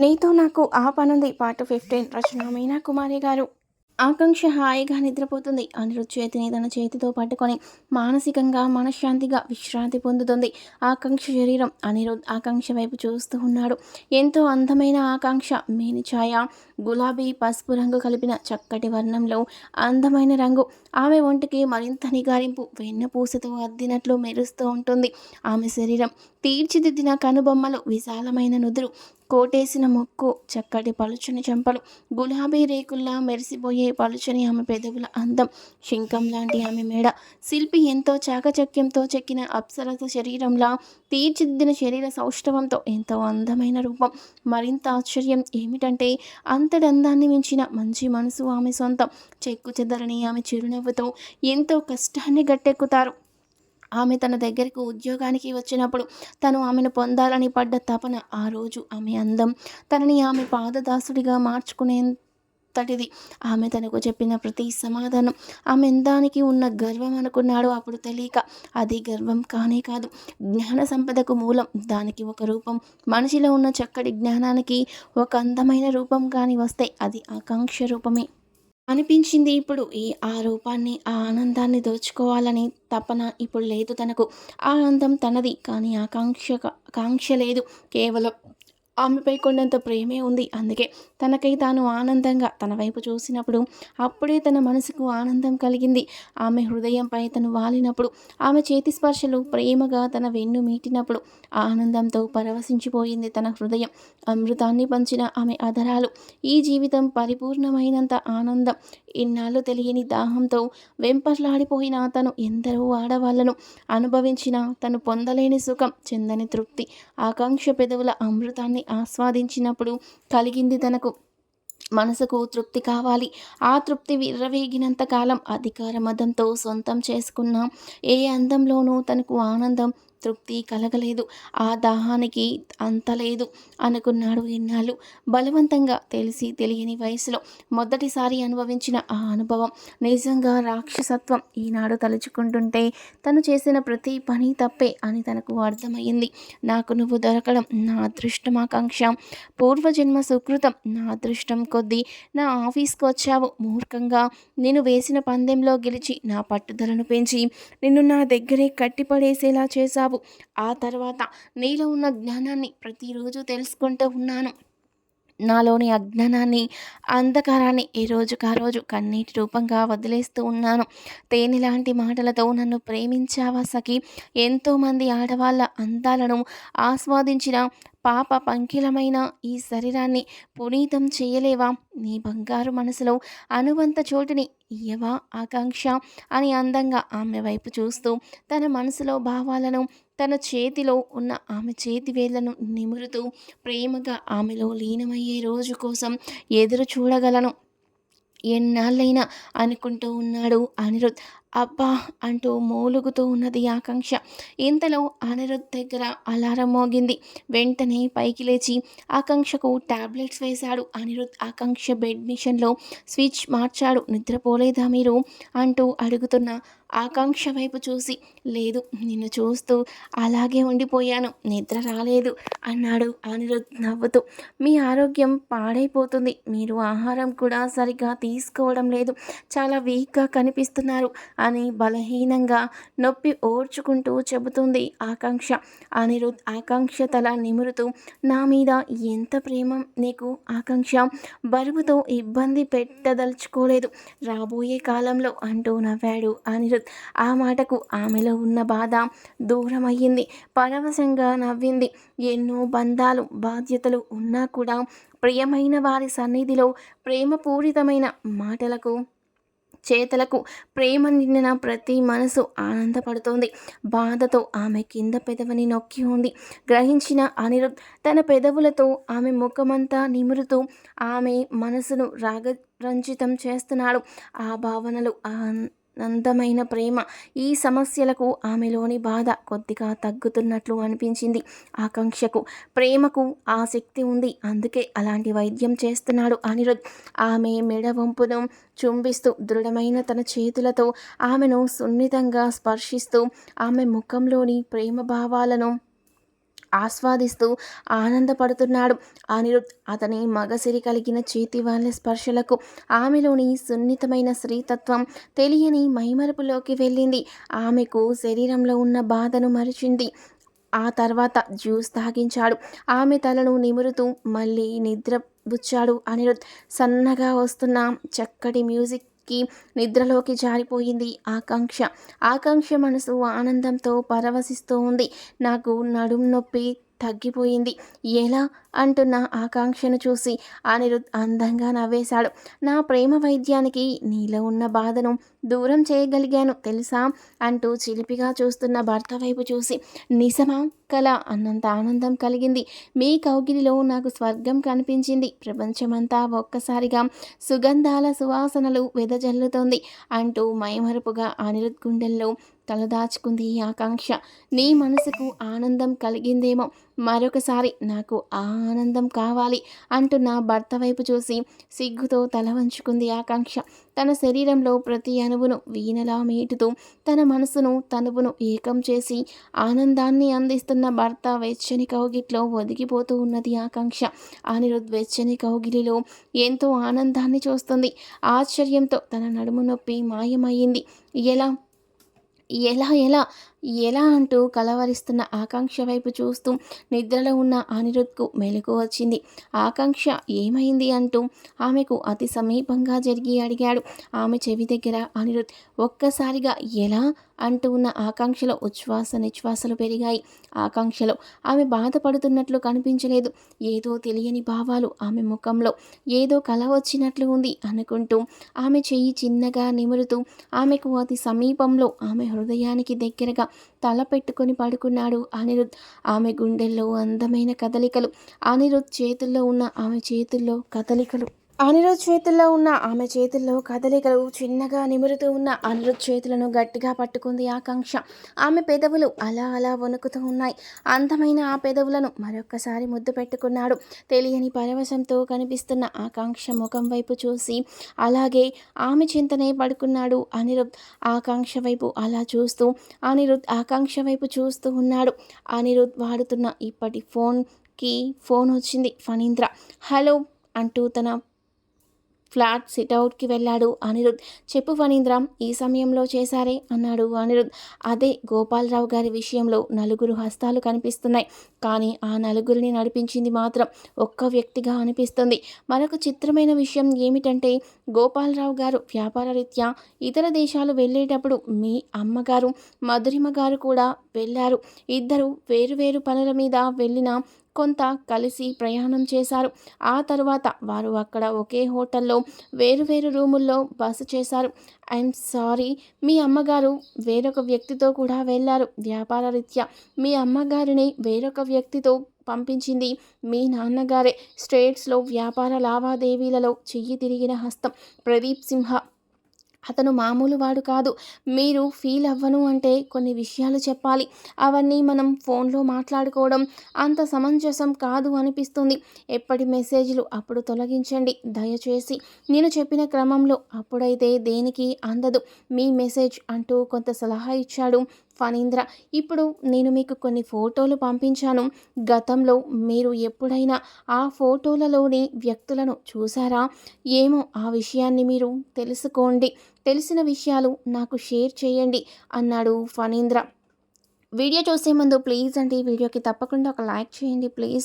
నీతో నాకు ఆ పనుంది. Part fifteen. రచన మీనా కుమారి గారు. ఆకాంక్ష హాయిగా నిద్రపోతుంది. అనిరుద్ చేతిని తన చేతితో పట్టుకొని మానసికంగా మనశ్శాంతిగా విశ్రాంతి పొందుతుంది. ఆకాంక్ష శరీరం అనిరుద్ ఆకాంక్ష వైపు చూస్తూ ఉన్నాడు. ఎంతో అందమైన ఆకాంక్ష. మేని ఛాయ గులాబీ పసుపు రంగు కలిపిన చక్కటి వర్ణంలో అందమైన రంగు. ఆమె ఒంటికి మరింత నిగారింపు వెన్నపూసతో అద్దినట్లు మెరుస్తూ ఉంటుంది. ఆమె శరీరం తీర్చిదిద్దిన కనుబొమ్మలు విశాలమైన నుదురు కోటేసిన ముక్కు చక్కటి పలుచని చెంపలు గులాబీ రేకుల్లా మెరిసిపోయే పలుచని ఆమె పెదవుల అందం శంఖం లాంటి ఆమె మేడ శిల్పి ఎంతో చాకచక్యంతో చెక్కిన అప్సరస శరీరంలా తీర్చిదిద్దిన శరీర సౌష్ఠవంతో ఎంతో అందమైన రూపం. మరింత ఆశ్చర్యం ఏమిటంటే అంతటి అందాన్ని మించిన మంచి మనసు ఆమె సొంతం. చెక్కు చెదరని ఆమె చిరునవ్వుతో ఎంతో కష్టాన్ని గట్టెక్కుతారు. ఆమె తన దగ్గరికి ఉద్యోగానికి వచ్చినప్పుడు తను ఆమెను పొందాలని పడ్డ తపన ఆ రోజు ఆమె అందం. తనని ఆమె పాదదాసుడిగా మార్చుకునే అంతటిది ఆమె తనకు చెప్పిన ప్రతి సమాధానం ఆమె ఎందానికి ఉన్న గర్వం అనుకున్నాడు అప్పుడు తెలియక అది గర్వం కానే కాదు. జ్ఞాన సంపదకు మూలం దానికి ఒక రూపం. మనిషిలో ఉన్న చక్కటి జ్ఞానానికి ఒక అందమైన రూపం కానీ వస్తే అది ఆకాంక్ష రూపమే. అనిపించింది. ఇప్పుడు ఈ ఆ రూపాన్ని ఆ ఆనందాన్ని దోచుకోవాలని తపన ఇప్పుడు లేదు తనకు. ఆ ఆనందం తనది కానీ ఆకాంక్ష కాంక్ష లేదు. కేవలం ఆమెపై కొండంత ప్రేమే ఉంది. అందుకే తనకై తాను ఆనందంగా తన వైపు చూసినప్పుడు అప్పుడే తన మనసుకు ఆనందం కలిగింది. ఆమె హృదయంపై తను వాలినప్పుడు ఆమె చేతి స్పర్శలు ప్రేమగా తన వెన్ను మీటినప్పుడు ఆనందంతో పరవశించిపోయింది తన హృదయం. అమృతాన్ని పంచిన ఆమె అధరాలు ఈ జీవితం పరిపూర్ణమైనంత ఆనందం ఇన్నాళ్ళు తెలియని దాహంతో వెంపర్లాడిపోయిన తను ఎందరో ఆడవాళ్ళను అనుభవించిన తను పొందలేని సుఖం చెందని తృప్తి ఆకాంక్ష పెదవుల అమృతాన్ని ఆస్వాదించినప్పుడు కలిగింది తనకు. మనసుకు తృప్తి కావాలి. ఆ తృప్తి విర్రవేగినంత కాలం అధికార మదంతో సొంతం చేసుకున్న. ఏ అందంలోనూ తనకు ఆనందం తృప్తి కలగలేదు. ఆ దాహానికి అంత లేదు అనుకున్నాడు ఇన్నాళ్ళు. బలవంతంగా తెలిసి తెలియని వయసులో మొదటిసారి అనుభవించిన ఆ అనుభవం నిజంగా రాక్షసత్వం ఈనాడు తలుచుకుంటుంటే తను చేసిన ప్రతి పని తప్పే అని తనకు అర్థమైంది నాకు నువ్వు దొరకడం నా అదృష్టమాకాంక్ష. పూర్వజన్మ సుకృతం నా అదృష్టం కొద్దీ నా ఆఫీస్కి వచ్చావు మూర్ఖంగా. నేను వేసిన పందెంలో గెలిచి నా పట్టుదలను పెంచి నిన్ను నా దగ్గరే కట్టిపడేసేలా చేశావు. ఆ తర్వాత నీలో ఉన్న జ్ఞానాన్ని ప్రతిరోజు తెలుసుకుంటూ ఉన్నాను. నాలోని అజ్ఞానాన్ని అంధకారాన్ని ఈ రోజుకా రోజు కన్నీటి రూపంగా వదిలేస్తూ ఉన్నాను. తేనె లాంటి మాటలతో నన్ను ప్రేమించావా సఖి? ఎంతోమంది ఆడవాళ్ళ అందాలను ఆస్వాదించిన పాప పంకిలమైన ఈ శరీరాన్ని పునీతం చేయలేవా? నీ బంగారు మనసులో అనువంత చోటుని ఇయ్యవా ఆకాంక్ష? అని అందంగా ఆమె వైపు చూస్తూ తన మనసులో భావాలను తన చేతిలో ఉన్న ఆమె చేతి వేళ్ళను నిమురుతూ ప్రేమగా ఆమెలో లీనమయ్యే రోజు కోసం ఎదురు చూడగలను. ఎన్నాళ్ళైనా అనుకుంటూ ఉన్నాడు అనిరుద్. అబ్బా అంటూ మూలుగుతూ ఉన్నది ఆకాంక్ష. ఇంతలో అనిరుద్ దగ్గర అలారం మోగింది. వెంటనే పైకి లేచి ఆకాంక్షకు టాబ్లెట్స్ వేశాడు. అనిరుద్ ఆకాంక్ష బెడ్ మిషన్లో స్విచ్ మార్చాడు. నిద్రపోలేదా మీరు? అంటూ అడుగుతున్న ఆకాంక్ష వైపు చూసి లేదు నిన్ను చూస్తూ అలాగే ఉండిపోయాను. నిద్ర రాలేదు అన్నాడు అనిరుద్ నవ్వుతూ. మీ ఆరోగ్యం పాడైపోతుంది. మీరు ఆహారం కూడా సరిగ్గా తీసుకోవడం లేదు. చాలా వీక్గా కనిపిస్తున్నారు. అని బలహీనంగా నొప్పి ఓర్చుకుంటూ చెబుతుంది ఆకాంక్ష. అనిరుద్ ఆకాంక్ష తల నిమురుతూ నా మీద ఎంత ప్రేమ నీకు ఆకాంక్ష? బరువుతో ఇబ్బంది పెట్టదలుచుకోలేదు. రాబోయే కాలంలో అంటూ నవ్వాడు అనిరుద్. ఆ మాటకు ఆమెలో ఉన్న బాధ దూరమయ్యింది. పరవశంగా నవ్వింది. ఎన్నో బంధాలు బాధ్యతలు ఉన్నా కూడా ప్రియమైన వారి సన్నిధిలో ప్రేమపూరితమైన మాటలకు చేతలకు ప్రేమ నిండిన ప్రతి మనసు ఆనందపడుతోంది. బాధతో ఆమె కింద పెదవిని నొక్కి ఉంది. గ్రహించిన అనిరుద్ తన పెదవులతో ఆమె ముఖమంతా నిమురుతూ ఆమె మనసును రాగ రంజితం చేస్తున్నాడు. ఆ భావనలు అందమైన ప్రేమ. ఈ సమస్యలకు ఆమెలోని బాధ కొద్దిగా తగ్గుతున్నట్లు అనిపించింది ఆకాంక్షకు. ప్రేమకు ఆ శక్తి ఉంది. అందుకే అలాంటి వైద్యం చేస్తున్నాడు అనిరుద్. ఆమె మెడ వంపును చుంబిస్తూ దృఢమైన తన చేతులతో ఆమెను సున్నితంగా స్పర్శిస్తూ ఆమె ముఖంలోని ప్రేమ భావాలను ఆస్వాదిస్తూ ఆనందపడుతున్నాడు. అనిరుద్ అతని మగసిరి కలిగిన చేతి వాళ్ళ స్పర్శలకు ఆమెలోని సున్నితమైన స్త్రీతత్వం తెలియని మైమరపులోకి వెళ్ళింది. ఆమెకు శరీరంలో ఉన్న బాధను మరిచింది. ఆ తర్వాత జ్యూస్ తాగించాడు. ఆమె తలను నిమురుతూ మళ్ళీ నిద్ర బుచ్చాడు అనిరుద్ సన్నగా వస్తున్న చక్కటి మ్యూజిక్ కి నిద్రలోకి జారిపోయింది ఆకాంక్ష. ఆకాంక్ష మనసు ఆనందంతో పరవశిస్తూ ఉంది నాకు నడుం నొప్పి తగ్గిపోయింది. ఎలా? అంటున్న ఆకాంక్షను చూసి అనిరుద్ అందంగా నవ్వేశాడు. నా ప్రేమ వైద్యానికి నీలో ఉన్న బాధను దూరం చేయగలిగాను తెలుసా? అంటూ చిలిపిగా చూస్తున్న భర్త వైపు చూసి నిజమా? కల అన్నంత ఆనందం కలిగింది. మీ కౌగిలిలో నాకు స్వర్గం కనిపించింది. ప్రపంచమంతా ఒక్కసారిగా సుగంధాల సువాసనలు వెదజల్లుతోంది అంటూ మైమరుపుగా అనిరుద్ గుండెల్లో తలదాచుకుంది ఆకాంక్ష. నీ మనసుకు ఆనందం కలిగిందేమో. మరొకసారి నాకు ఆనందం కావాలి అంటున్న భర్త వైపు చూసి సిగ్గుతో తల వంచుకుంది ఆకాంక్ష. తన శరీరంలో ప్రతి అణువును వీణలా మీటుతూ తన మనసును తనువును ఏకం చేసి ఆనందాన్ని అందిస్తున్న భర్త వెచ్చని కౌగిట్లో ఒదిగిపోతూ ఉన్నది ఆకాంక్ష. అనిరుద్ వెచ్చని కౌగిలిలో ఎంతో ఆనందాన్ని చూస్తుంది. ఆశ్చర్యంతో తన నడుము నొప్పి మాయమయ్యింది. ఎలా? ఎలా ఎలా ఎలా అంటూ కలవరిస్తున్న ఆకాంక్ష వైపు చూస్తూ నిద్రలో ఉన్న అనిరుద్కు మెలకు వచ్చింది. ఆకాంక్ష ఏమైంది అంటూ ఆమెకు అతి సమీపంగా జరిగి అడిగాడు. ఆమె చెవి దగ్గర అనిరుద్ ఒక్కసారిగా ఎలా అంటూ ఉన్న ఆకాంక్షలో ఉచ్ఛ్వాస నిశ్వాసలు పెరిగాయి. ఆకాంక్షలో ఆమె బాధపడుతున్నట్లు కనిపించలేదు. ఏదో తెలియని భావాలు ఆమె ముఖంలో ఏదో కల వచ్చినట్లు ఉంది అనుకుంటూ ఆమె చెయ్యి చిన్నగా నిమురుతూ ఆమెకు అతి సమీపంలో ఆమె హృదయానికి దగ్గరగా తల పెట్టుకొని పడుకున్నాడు అనిరుద్. ఆమె గుండెల్లో అందమైన కదలికలు. అనిరుద్ చేతుల్లో ఉన్న ఆమె చేతుల్లో కదలికలు. అనిరుద్ చేతుల్లో ఉన్న ఆమె చేతుల్లో కదలికలు చిన్నగా నిమురుతూ ఉన్న అనిరుద్ చేతులను గట్టిగా పట్టుకుంది ఆకాంక్ష. ఆమె పెదవులు అలా అలా వణుకుతూ ఉన్నాయి. అందమైన ఆ పెదవులను మరొక్కసారి ముద్దు పెట్టుకున్నాడు. తెలియని పరవశంతో కనిపిస్తున్న ఆకాంక్ష ముఖం వైపు చూసి అలాగే ఆమె చింతనే పడుకున్నాడు అనిరుద్. ఆకాంక్ష వైపు అలా చూస్తూ అనిరుద్ ఆకాంక్ష వైపు చూస్తూ ఉన్నాడు. అనిరుద్ వాడుతున్న ఇప్పటి ఫోన్కి ఫోన్ వచ్చింది ఫణీంద్ర. హలో అంటూ తన ఫ్లాట్ సిట్అవుట్కి వెళ్ళాడు అనిరుద్. చెప్పు ఫణీంద్ర ఈ సమయంలో చేశారే? అన్నాడు అనిరుద్. అదే గోపాలరావు గారి విషయంలో నలుగురు హస్తాలు కనిపిస్తున్నాయి. కానీ ఆ నలుగురిని నడిపించింది మాత్రం ఒక్క వ్యక్తిగా అనిపిస్తుంది. మరొక చిత్రమైన విషయం ఏమిటంటే గోపాలరావు గారు వ్యాపార రీత్యా ఇతర దేశాలు వెళ్ళేటప్పుడు మీ అమ్మగారు మధురిమ గారు కూడా వెళ్ళారు. ఇద్దరు వేరువేరు పనుల మీద వెళ్ళిన కొంత కలిసి ప్రయాణం చేశారు. ఆ తర్వాత వారు అక్కడ ఒకే హోటల్లో వేరువేరు రూముల్లో బస చేశారు. ఐఎమ్ సారీ మీ అమ్మగారు వేరొక వ్యక్తితో కూడా వెళ్ళారు. వ్యాపార రీత్యా మీ అమ్మగారిని వేరొక వ్యక్తితో పంపించింది మీ నాన్నగారే. స్టేట్స్లో వ్యాపార లావాదేవీలలో చెయ్యి తిరిగిన హస్తం ప్రదీప్ సింహ. అతను మామూలు వాడు కాదు. మీరు ఫీల్ అవ్వను అంటే కొన్ని విషయాలు చెప్పాలి. అవన్నీ మనం ఫోన్లో మాట్లాడుకోవడం అంత సమంజసం కాదు అనిపిస్తుంది. ఎప్పటి మెసేజ్లు అప్పుడు తొలగించండి. దయచేసి నేను చెప్పిన క్రమంలో అప్పుడైతే దేనికి అందదు. మీ మెసేజ్ అంటూ కొంత సలహా ఇచ్చాడు. ఫణీంద్ర ఇప్పుడు నేను మీకు కొన్ని ఫోటోలు పంపించాను. గతంలో మీరు ఎప్పుడైనా ఆ ఫోటోలలోని వ్యక్తులను చూసారా? ఏమో ఆ విషయాన్ని మీరు తెలుసుకోండి. తెలిసిన విషయాలు నాకు షేర్ చేయండి అన్నాడు ఫణీంద్ర. వీడియో చూసే ముందు ప్లీజ్ అండి వీడియోకి తప్పకుండా ఒక లైక్ చేయండి ప్లీజ్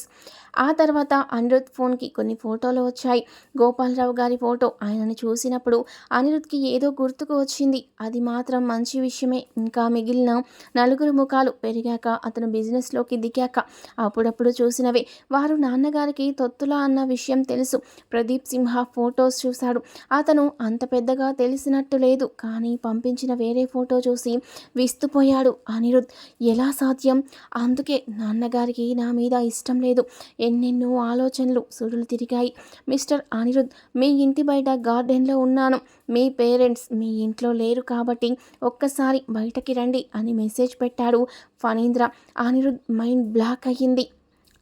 ఆ తర్వాత అనిరుద్ ఫోన్కి కొన్ని ఫోటోలు వచ్చాయి. గోపాలరావు గారి ఫోటో ఆయనని చూసినప్పుడు అనిరుద్కి ఏదో గుర్తుకు వచ్చింది. అది మాత్రం మంచి విషయమే. ఇంకా మిగిలిన నలుగురు ముఖాలు పెరిగాక అతను బిజినెస్లోకి దిగాక అప్పుడప్పుడు చూసినవే. వారు నాన్నగారికి తొత్తులా అన్న విషయం తెలుసు. ప్రదీప్ సింహ ఫోటోస్ చూశాడు. అతను అంత పెద్దగా తెలిసినట్టు లేదు కానీ పంపించిన వేరే ఫోటో చూసి విస్తుపోయాడు అనిరుద్. ఎలా సాధ్యం? అందుకే నాన్నగారికి నా మీద ఇష్టం లేదు. ఎన్నెన్నో ఆలోచనలు సుడులు తిరిగాయి. మిస్టర్ అనిరుద్ మీ ఇంటి బయట గార్డెన్లో ఉన్నాను. మీ పేరెంట్స్ మీ ఇంట్లో లేరు కాబట్టి ఒక్కసారి బయటకి రండి అని మెసేజ్ పెట్టాడు ఫణీంద్ర. అనిరుద్ మైండ్ బ్లాక్ అయ్యింది.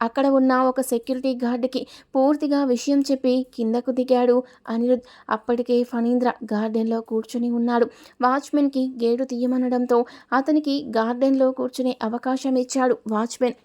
అక్కడ ఉన్న ఒక సెక్యూరిటీ గార్డుకి పూర్తిగా విషయం చెప్పి కిందకు దిగాడు అనిరుద్. అప్పటికే ఫణీంద్ర గార్డెన్లో కూర్చుని ఉన్నాడు. వాచ్మెన్కి గేటు తీయమనడంతో అతనికి గార్డెన్లో కూర్చునే అవకాశం ఇచ్చాడు వాచ్మెన్.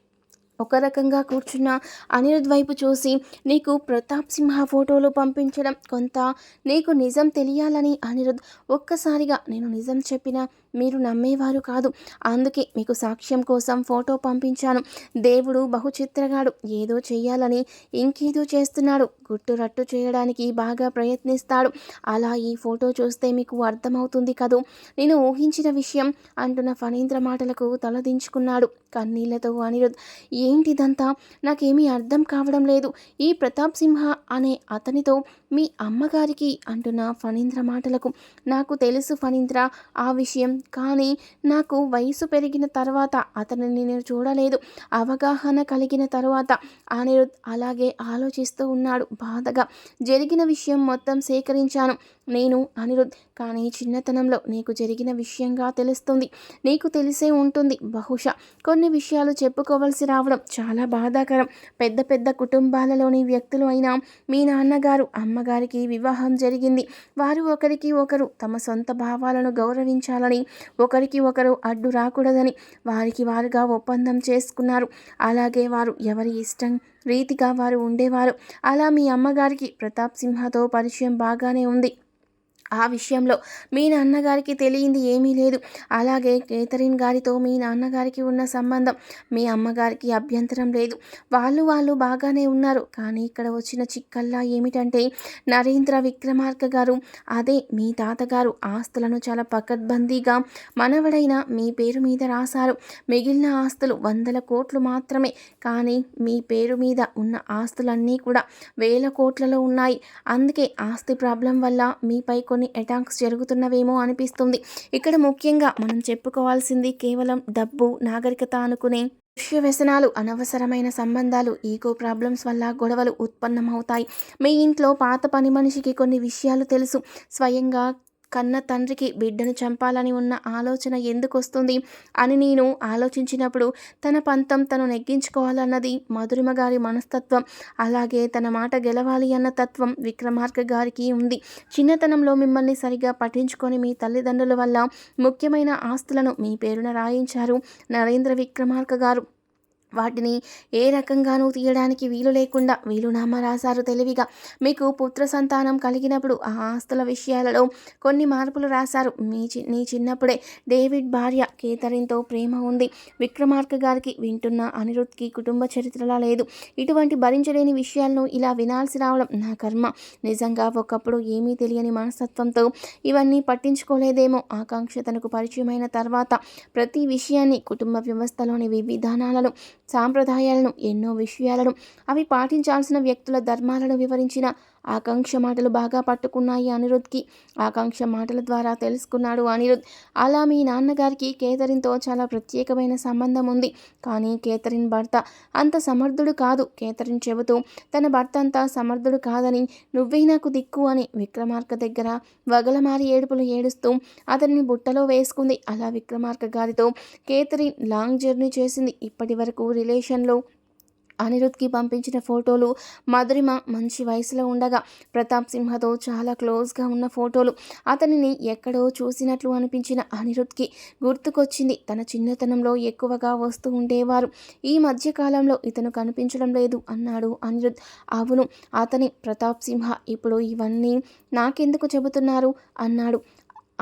ఒక రకంగా కూర్చున్న అనిరుద్ వైపు చూసి నీకు ప్రతాప్ సింహ ఫోటోలు పంపించడం కొంత నీకు నిజం తెలియాలని అనిరుద్. ఒక్కసారిగా నేను నిజం చెప్పినా మీరు నమ్మేవారు కాదు. అందుకే మీకు సాక్ష్యం కోసం ఫోటో పంపించాను. దేవుడు బహుచిత్రగాడు. ఏదో చెయ్యాలని ఇంకేదో చేస్తున్నాడు. గుట్టు రట్టు చేయడానికి బాగా ప్రయత్నిస్తాడు. అలా ఈ ఫోటో చూస్తే మీకు అర్థమవుతుంది కదూ? నేను ఊహించిన విషయం అంటున్న ఫణీంద్ర మాటలకు తలదించుకున్నాడు. కన్నీళ్ళతో అనిరుద్ ఏంటిదంతా? నాకేమీ అర్థం కావడం లేదు. ఈ ప్రతాప్ సింహ అనే అతనితో మీ అమ్మగారికి అంటున్న ఫణీంద్ర మాటలకు నాకు తెలుసు ఫణీంద్ర ఆ విషయం కానీ నాకు వయసు పెరిగిన తర్వాత అతనిని నేను చూడలేదు. అవగాహన కలిగిన తర్వాత అనిరుద్ అలాగే ఆలోచిస్తూ ఉన్నాడు. బాధగా జరిగిన విషయం మొత్తం సేకరించాను నేను అనిరుద్. కానీ చిన్నతనంలో నీకు జరిగిన విషయంగా తెలుస్తుంది. నీకు తెలిసే ఉంటుంది. బహుశా కొన్ని విషయాలు చెప్పుకోవలసి రావడం చాలా బాధాకరం. పెద్ద పెద్ద కుటుంబాలలోని వ్యక్తులు అయినా మీ నాన్నగారు అమ్మ అమ్మగారికి వివాహం జరిగింది. వారు ఒకరికి ఒకరు తమ సొంత భావాలను గౌరవించాలని ఒకరికి ఒకరు అడ్డు రాకూడదని వారికి వారుగా ఒప్పందం చేసుకున్నారు. అలాగే వారు ఎవరి ఇష్టం రీతిగా వారు ఉండేవారు. అలా మీ అమ్మగారికి ప్రతాప్ సింహతో పరిచయం బాగానే ఉంది. ఆ విషయంలో మీ నాన్నగారికి తెలియంది ఏమీ లేదు. అలాగే కేథరిన్ గారితో మీ నాన్నగారికి ఉన్న సంబంధం మీ అమ్మగారికి అభ్యంతరం లేదు. వాళ్ళు వాళ్ళు బాగానే ఉన్నారు. కానీ ఇక్కడ వచ్చిన చిక్కల్లా ఏమిటంటే నరేంద్ర విక్రమార్క గారు అదే మీ తాతగారు ఆస్తులను చాలా పకడ్బందీగా మనవడైన మీ పేరు మీద రాశారు. మిగిలిన ఆస్తులు వందల కోట్లు మాత్రమే. కానీ మీ పేరు మీద ఉన్న ఆస్తులన్నీ కూడా వేల కోట్లలో ఉన్నాయి. అందుకే ఆస్తి ప్రాబ్లం వల్ల మీపై కొన్ని కొన్ని అటాక్స్ జరుగుతున్నవేమో అనిపిస్తుంది. ఇక్కడ ముఖ్యంగా మనం చెప్పుకోవాల్సింది కేవలం డబ్బు నాగరికత అనుకునే దృశ్య వ్యసనాలు అనవసరమైన సంబంధాలు ఈగో ప్రాబ్లమ్స్ వల్ల గొడవలు ఉత్పన్నమవుతాయి. మీ ఇంట్లో పాత పని మనిషికి కొన్ని విషయాలు తెలుసు. స్వయంగా కన్న తండ్రికి బిడ్డను చంపాలని ఉన్న ఆలోచన ఎందుకు వస్తుంది అని నేను ఆలోచించినప్పుడు తన పంతం తను నెగ్గించుకోవాలన్నది మధురిమ గారి మనస్తత్వం. అలాగే తన మాట గెలవాలి అన్న తత్వం విక్రమార్క గారికి ఉంది. చిన్నతనంలో మిమ్మల్ని సరిగా పట్టించుకొని మీ తల్లిదండ్రుల వల్ల ముఖ్యమైన ఆస్తులను మీ పేరున రాయించారు నరేంద్ర విక్రమార్క గారు. వాటిని ఏ రకంగానూ తీయడానికి వీలు లేకుండా వీలునామా రాశారు తెలివిగా. మీకు పుత్ర సంతానం కలిగినప్పుడు ఆ ఆస్తుల విషయాలలో కొన్ని మార్పులు రాశారు. మీ చి నీ చిన్నప్పుడే డేవిడ్ భార్య కేతరిన్తో ప్రేమ ఉంది. విక్రమార్క గారికి వింటున్న అనిరుద్ధ్కి కుటుంబ చరిత్రలా లేదు. ఇటువంటి భరించలేని విషయాలను ఇలా వినాల్సి రావడం నా కర్మ. నిజంగా ఒకప్పుడు ఏమీ తెలియని మనస్తత్వంతో ఇవన్నీ పట్టించుకోలేదేమో. ఆకాంక్ష తనకు పరిచయమైన తర్వాత ప్రతి విషయాన్ని కుటుంబ వ్యవస్థలోని వివిధానాలను సాంప్రదాయాలను ఎన్నో విషయాలను అవి పాటించాల్సిన వ్యక్తుల ధర్మాలను వివరించిన ఆకాంక్ష మాటలు బాగా పట్టుకున్నాయి అనిరుద్ధ్కి. ఆకాంక్ష మాటల ద్వారా తెలుసుకున్నాడు అనిరుద్. అలా మీ నాన్నగారికి కేథరిన్తో చాలా ప్రత్యేకమైన సంబంధం ఉంది. కానీ కేథరిన్ భర్త అంత సమర్థుడు కాదు. కేథరిన్ చెబుతూ తన భర్త అంత సమర్థుడు కాదని నువ్వే నాకు దిక్కు అని విక్రమార్క దగ్గర వగలమారి ఏడుపులు ఏడుస్తూ అతన్ని బుట్టలో వేసుకుంది. అలా విక్రమార్క గారితో కేథరిన్ లాంగ్ జర్నీ చేసింది. ఇప్పటి వరకు రిలేషన్లో అనిరుద్ధ్కి పంపించిన ఫోటోలు మధురిమ మంచి వయసులో ఉండగా ప్రతాప్ సింహతో చాలా క్లోజ్గా ఉన్న ఫోటోలు అతనిని ఎక్కడో చూసినట్లు అనిపించిన అనిరుద్ధ్కి గుర్తుకొచ్చింది. తన చిన్నతనంలో ఎక్కువగా వస్తూ ఉండేవారు. ఈ మధ్యకాలంలో ఇతను కనిపించడం లేదు అన్నాడు అనిరుద్. అవును అతని ప్రతాప్ సింహ ఇప్పుడు ఇవన్నీ నాకెందుకు చెబుతున్నారు? అన్నాడు.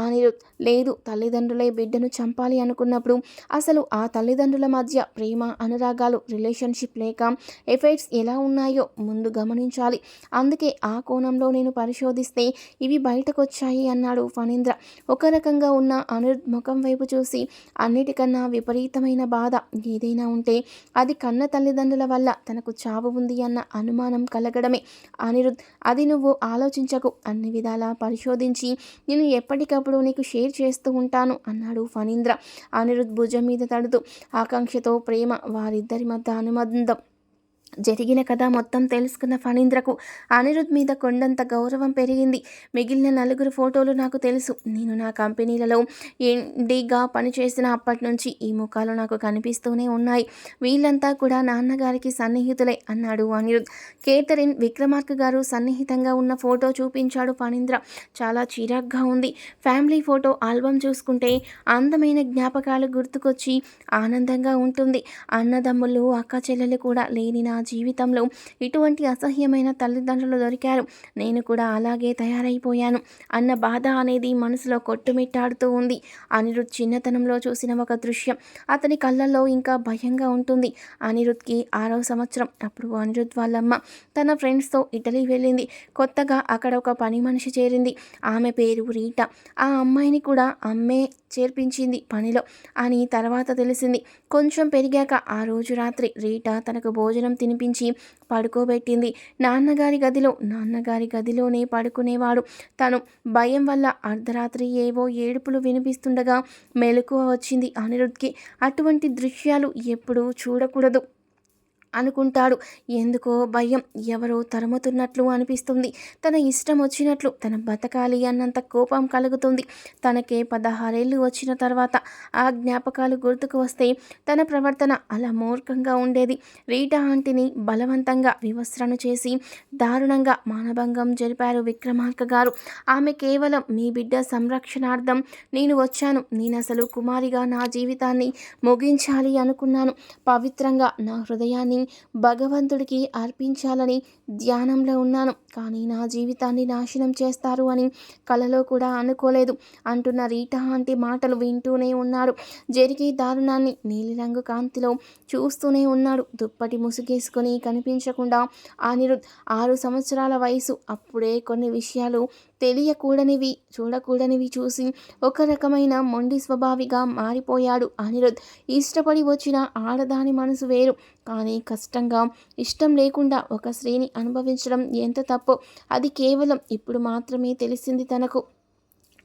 అనిరుద్ లేదు తల్లిదండ్రులే బిడ్డను చంపాలి అనుకున్నప్పుడు అసలు ఆ తల్లిదండ్రుల మధ్య ప్రేమ అనురాగాలు రిలేషన్షిప్ లేక ఎఫెక్ట్స్ ఎలా ఉన్నాయో ముందు గమనించాలి. అందుకే ఆ కోణంలో నేను పరిశోధిస్తే ఇవి బయటకు వచ్చాయి అన్నాడు ఫణీంద్ర. ఒక రకంగా ఉన్న అనిరుద్ ముఖం వైపు చూసి అన్నిటికన్నా విపరీతమైన బాధ ఏదైనా ఉంటే అది కన్న తల్లిదండ్రుల వల్ల తనకు చావు ఉంది అన్న అనుమానం కలగడమే. అనిరుద్ అది నువ్వు ఆలోచించకు. అన్ని విధాలా పరిశోధించి నేను ఎప్పటికప్పుడు నీకు షేర్ చేస్తూ ఉంటాను అన్నాడు ఫణీంద్ర. అనిరుద్ భుజం మీద తడుతూ ఆకాంక్షతో ప్రేమ వారిద్దరి మధ్య అనుబంధం. జరిగిన కథ మొత్తం తెలుసుకున్న ఫణీంద్రకు అనిరుద్ మీద కొండంత గౌరవం పెరిగింది. మిగిలిన నలుగురు ఫోటోలు నాకు తెలుసు. నేను నా కంపెనీలలో ఎండీగా పనిచేసిన అప్పటి నుంచి ఈ ముఖాలు నాకు కనిపిస్తూనే ఉన్నాయి. వీళ్ళంతా కూడా నాన్నగారికి సన్నిహితులే అన్నాడు అనిరుద్. కేటరిన్ విక్రమార్క గారు సన్నిహితంగా ఉన్న ఫోటో చూపించాడు ఫణీంద్ర. చాలా చిరాగ్గా ఉంది. ఫ్యామిలీ ఫోటో ఆల్బమ్ చూసుకుంటే అందమైన జ్ఞాపకాలు గుర్తుకొచ్చి ఆనందంగా ఉంటుంది. అన్నదమ్ములు అక్క చెల్లెలు కూడా లేని నా జీవితంలో ఇటువంటి అసహ్యమైన తల్లిదండ్రులు దొరికారు. నేను కూడా అలాగే తయారైపోయాను. అన్న బాధ అనేది మనసులో కొట్టుమిట్టాడుతూ ఉంది. అనిరుద్ చిన్నతనంలో చూసిన ఒక దృశ్యం. అతని కళ్ళల్లో ఇంకా భయంగా ఉంటుంది. అనిరుద్కి ఆరో సంవత్సరం. అప్పుడు అనిరుద్ వాళ్ళమ్మ తన ఫ్రెండ్స్తో ఇటలీ వెళ్ళింది. కొత్తగా అక్కడ ఒక పని మనిషి చేరింది. ఆమె పేరు రీటా. ఆ అమ్మాయిని కూడా అమ్మే చేర్పించింది పనిలో అని తర్వాత తెలిసింది. కొంచెం పెరిగాక ఆ రోజు రాత్రి రీటా తనకు భోజనం తిని తినిపించి పడుకోబెట్టింది. నాన్నగారి గదిలో నాన్నగారి గదిలోనే పడుకునేవాడు. తను భయం వల్ల అర్ధరాత్రి ఏవో ఏడుపులు వినిపిస్తుండగా మెలకువ వచ్చింది అనిరుద్ధ్కి. అటువంటి దృశ్యాలు ఎప్పుడూ చూడకూడదు. అనుకుంటాడు. ఎందుకో భయం. ఎవరో తరుముతున్నట్లు అనిపిస్తుంది. తన ఇష్టం వచ్చినట్లు తన బతకాలి అన్నంత కోపం కలుగుతుంది. తనకే పదహారేళ్ళు వచ్చిన తర్వాత ఆ జ్ఞాపకాలు గుర్తుకు వస్తే తన ప్రవర్తన అలా మూర్ఖంగా ఉండేది. రీటా ఆంటీని బలవంతంగా వివస్త్రను చేసి దారుణంగా మానభంగం జరిపారు విక్రమార్క గారు. ఆమె కేవలం మీ బిడ్డ సంరక్షణార్థం నేను వచ్చాను. నేను అసలు కుమారిగా నా జీవితాన్ని ముగించాలి అనుకున్నాను. పవిత్రంగా నా హృదయాన్ని భగవంతుడికి అర్పించాలని ధ్యానంలో ఉన్నాను. కానీ నా జీవితాన్ని నాశనం చేస్తారు అని కలలో కూడా అనుకోలేదు. అంటున్న రీటా అంటే మాటలు వింటూనే ఉన్నాడు. జరిగే దారుణాన్ని నీలిరంగు కాంతిలో చూస్తూనే ఉన్నాడు. దుప్పటి ముసుగేసుకొని కనిపించకుండా అనిరుద్ ఆరు సంవత్సరాల వయసు. అప్పుడే కొన్ని విషయాలు తెలియకూడనివి చూడకూడనివి చూసి ఒక రకమైన మొండి స్వభావిగా మారిపోయాడు అనిరుద్. ఇష్టపడి వచ్చిన ఆడదాని మనసు వేరు. కానీ కష్టంగా ఇష్టం లేకుండా ఒక స్త్రీని అనుభవించడం ఎంత తప్పో? అది కేవలం ఇప్పుడు మాత్రమే తెలిసింది తనకు.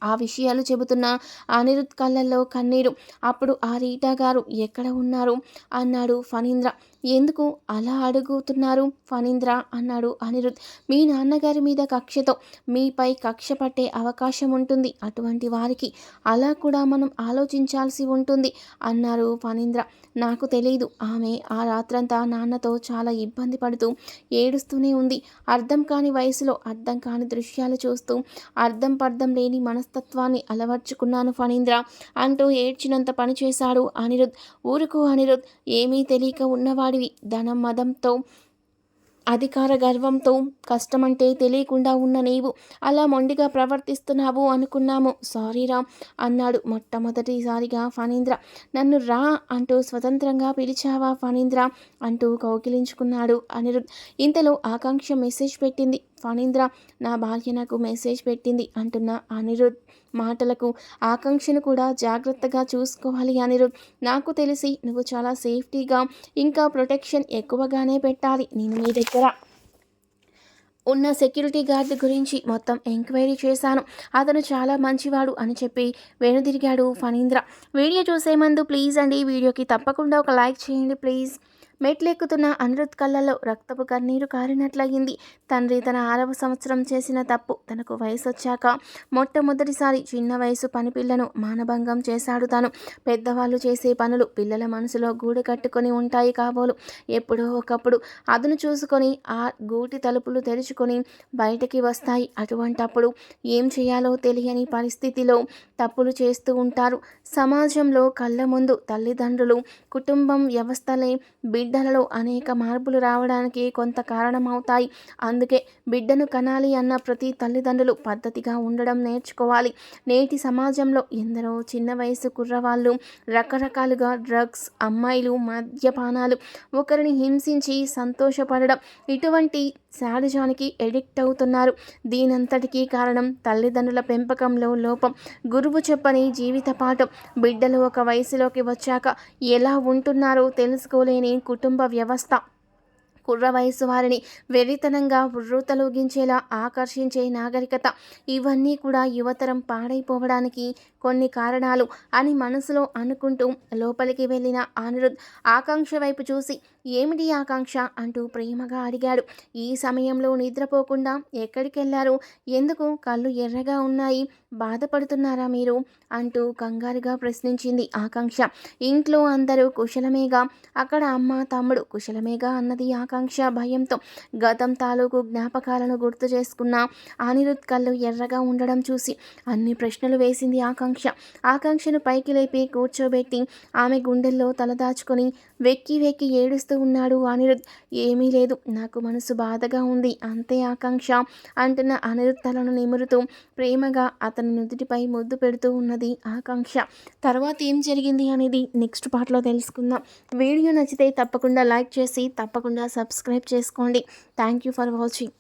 ఆ విషయాలు చెబుతున్న అనిరుద్ కళ్ళల్లో కన్నీరు. అప్పుడు ఆ రీటా గారు ఎక్కడ ఉన్నారు? అన్నాడు ఫణీంద్ర. ఎందుకు అలా అడుగుతున్నారు? ఫణీంద్ర అన్నాడు అనిరుద్. మీ నాన్నగారి మీద కక్షతో మీపై కక్ష పట్టే అవకాశం ఉంటుంది. అటువంటి వారికి అలా కూడా మనం ఆలోచించాల్సి ఉంటుంది అన్నారు ఫణీంద్ర. నాకు తెలియదు ఆమె ఆ రాత్రంతా నాన్నతో చాలా ఇబ్బంది పడుతూ ఏడుస్తూనే ఉంది. అర్థం కాని వయసులో అర్థం కాని దృశ్యాలు చూస్తూ అర్థం పర్థం లేని మనస్తత్వాన్ని అలవర్చుకున్నాను ఫణీంద్ర అంటూ ఏడ్చినంత పని చేశాడు అనిరుద్. ఊరుకు అనిరుద్. ఏమీ తెలియక ఉన్నవాడు ధనం మదంతో అధికార గర్వంతో కష్టమంటే తెలియకుండా ఉన్న నీవు అలా మొండిగా ప్రవర్తిస్తున్నావు అనుకున్నాము. సారీరా అన్నాడు మొట్టమొదటిసారిగా ఫణీంద్ర. నన్ను రా అంటూ స్వతంత్రంగా పిలిచావా ఫణీంద్ర? అంటూ కౌకిలించుకున్నాడు అనిరుద్. ఇంతలో ఆకాంక్ష మెసేజ్ పెట్టింది. ఫణీంద్ర నా భార్య నాకు మెసేజ్ పెట్టింది అంటున్న అనిరుద్. మాటలకు ఆకాంక్షను కూడా జాగ్రత్తగా చూసుకోవాలి అనిరుద్. నాకు తెలిసి నువ్వు చాలా సేఫ్టీగా ఇంకా ప్రొటెక్షన్ ఎక్కువగానే పెట్టాలి నేను మీ దగ్గర. ఉన్న సెక్యూరిటీ గార్డ్ గురించి మొత్తం ఎంక్వైరీ చేశాను. అతను చాలా మంచివాడు అని చెప్పి వెనుదిరిగాడు ఫణీంద్ర. వీడియో చూసే ముందు ప్లీజ్ అండి వీడియోకి తప్పకుండా ఒక లైక్ చేయండి ప్లీజ్. మెట్లెక్కుతున్న అనిరుద్ కళ్ళలో రక్తపు కన్నీరు కారినట్లయింది. తండ్రి తన ఆరవ సంవత్సరం చేసిన తప్పు తనకు వయసు వచ్చాక మొట్టమొదటిసారి చిన్న వయసు పనిపిల్లను మానభంగం చేశాడు తాను. పెద్దవాళ్ళు చేసే పనులు పిల్లల మనసులో గూడు కట్టుకొని ఉంటాయి కాబోలు. ఎప్పుడో ఒకప్పుడు అదును చూసుకొని ఆ గూటి తలుపులు తెరుచుకొని బయటకి వస్తాయి. అటువంటప్పుడు ఏం చేయాలో తెలియని పరిస్థితిలో తప్పులు చేస్తూ ఉంటారు. సమాజంలో కళ్ళ ముందు తల్లిదండ్రులు కుటుంబం వ్యవస్థలే బిడ్డలలో అనేక మార్పులు రావడానికి కొంత కారణమవుతాయి. అందుకే బిడ్డను కనాలి అన్న ప్రతి తల్లిదండ్రులు పద్ధతిగా ఉండడం నేర్చుకోవాలి. నేటి సమాజంలో ఎందరో చిన్న వయసు కుర్రవాళ్ళు రకరకాలుగా డ్రగ్స్ అమ్మాయిలు మద్యపానాలు ఒకరిని హింసించి సంతోషపడడం ఇటువంటి శాడిజానికి ఎడిక్ట్ అవుతున్నారు. దీనంతటికీ కారణం తల్లిదండ్రుల పెంపకంలో లోపం. గురువు చెప్పని జీవిత పాఠం. బిడ్డలు ఒక వయసులోకి వచ్చాక ఎలా ఉంటున్నారో తెలుసుకోలేని కుటుంబ వ్యవస్థ. కుర్ర వయసు వారిని వెర్రితనంగా ఉర్రూతలూగించేలా ఆకర్షించే నాగరికత. ఇవన్నీ కూడా యువతరం పాడైపోవడానికి కొన్ని కారణాలు అని మనసులో అనుకుంటూ లోపలికి వెళ్ళిన అనిరుద్ ఆకాంక్ష వైపు చూసి ఏమిటి ఆకాంక్ష? అంటూ ప్రేమగా అడిగాడు. ఈ సమయంలో నిద్రపోకుండా ఎక్కడికి వెళ్ళారు ఎందుకు? కళ్ళు ఎర్రగా ఉన్నాయి. బాధపడుతున్నారా మీరు? అంటూ కంగారుగా ప్రశ్నించింది ఆకాంక్ష. ఇంట్లో అందరూ కుశలమేగా? అక్కడ అమ్మ తమ్ముడు కుశలమేగా అన్నది ఆకాంక్ష భయంతో. గతం తాలూకు జ్ఞాపకాలను గుర్తు చేసుకున్న అనిరుద్ కళ్ళు ఎర్రగా ఉండడం చూసి అన్ని ప్రశ్నలు వేసింది ఆకాంక్ష. ఆకాంక్షను పైకి లేపి కూర్చోబెట్టి ఆమె గుండెల్లో తలదాచుకొని వెక్కి వెక్కి ఏడుస్తూ ఉన్నాడు అనిరుద్. ఏమీ లేదు నాకు మనసు బాధగా ఉంది అంతే ఆకాంక్ష అంటున్న అనిరుద్ తలను నిమురుతూ ప్రేమగా అతని నుదుటిపై ముద్దు పెడుతూ ఉన్నది ఆకాంక్ష. తర్వాత ఏం జరిగింది అనేది నెక్స్ట్ పార్ట్లో తెలుసుకుందాం. వీడియో నచ్చితే తప్పకుండా లైక్ చేసి తప్పకుండా సబ్స్క్రైబ్ చేసుకోండి. Thank you for watching.